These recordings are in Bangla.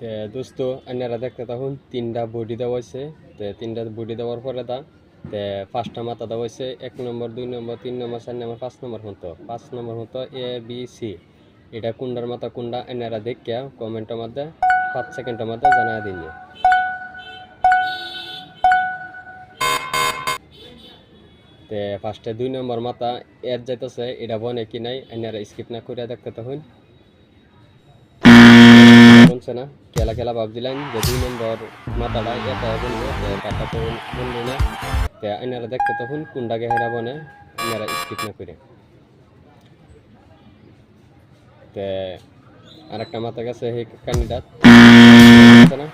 তে দোস্ত আপনারা দেখতে তখন তিনটা বডি দেওয়া হয়েছে। তে তিনটা বডি দেওয়ার পরে তা, তে পাঁচটা মাথা দেওয়া হয়েছে, এক নম্বর, দুই নম্বর, তিন নম্বর, চার নম্বর, পাঁচ নম্বর মতো পাঁচ নম্বর মতো এ বি সি এটা কুন্ডার মাথা, কুন্ডা আপনারা দেখিয়া কমেন্টের মধ্যে পাঁচ সেকেন্ডের মধ্যে জানা দিন। তে ফার্স্টে দুই নম্বর মাথা এর যাইতেছে, এটা বনে কি নাই আপনারা স্কিপ না করে দেখতে তখন বলছে না। খেলা খেলা ভাবছিলেন যে দুই নম্বর মাথাটা এটা বলব তো তো বলল না। তো আইনারা দেখতে তখন কোনটাকে হেরা বনে আইনারা স্কিপ না করে। তে আরেকটা মাথা গেছে সেই কানিটা না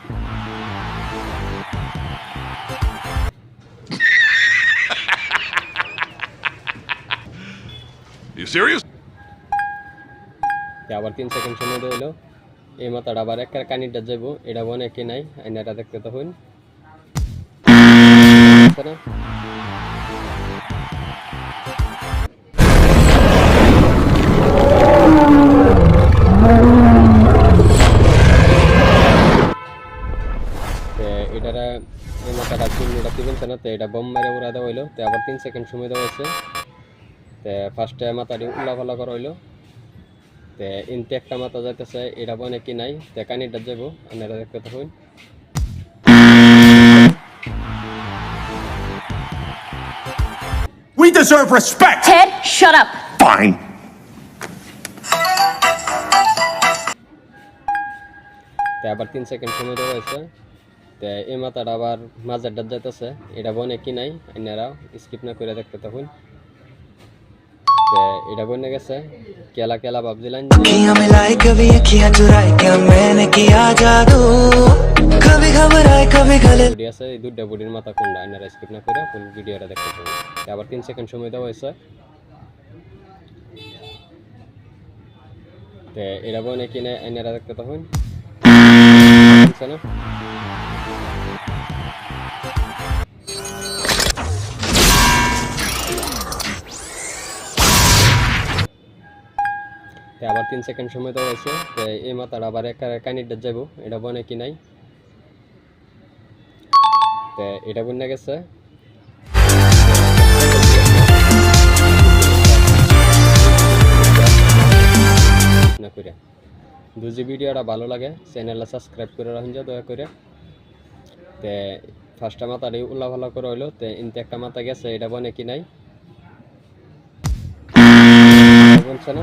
You serious? আবার তিন সেকেন্ড সময় হইল এই মাথাটা আবার একটা কানিটা যাব এটা বনে কি নাই আইনারা দেখতে তখন। এটারা এই মাথাটা মিনিট দিবেন এটা বম মেরে উড়া দেওয়া হইল, তো আবার তিন সেকেন্ড সময় দেওয়া হয়েছে। তে ফার্স্টে মাথাটি উল্লাফালা করা হইল। তে ইনতে একটা মাথা যাইতেছে এটা বনে কি নাই তে কানিটা যাব আপনারা দেখতে থাকুন We deserve respect! Ted, shut up. Fine. তে আবার তিন সেকেন্ড সময় দেওয়া হয়েছে তে এই মাথাটা আবার মাঝেরটা যাইতেছে এটা বনে কি নাই আপনারা স্কিপ না করে দেখতে থাকুন তে এটা কইনে গেছে কেলা কেলা ভাবছিলাম ভিডিও আছে এই দুটা বুড়ির মাথা কোনটা? আইনারা স্কিপ না করে ফুল ভিডিওটা দেখতে পাবেন আবার তিন সেকেন্ড সময় দেওয়া হয়েছে। তে এটা বই নাকি আইনারা দেখতে তখন। আচ্ছা না? আবার তিন সেকেন্ড সময় দেওয়া আছে। তো এই মাথাটা আবার এক কানিটা যাব এটা বনে কি নাই। তো এটা বন্যা গেছে। না করে যদি ভিডিওটা ভালো লাগে, চ্যানেলটা সাবস্ক্রাইব করে রাখুন যা, দয়া করে তে ফার্স্টটা মাথাটি উল্লা ভালো করে হইল, তে ইনতে একটা মাথা গেছে, এটা বনে কি নাই। বলছে না?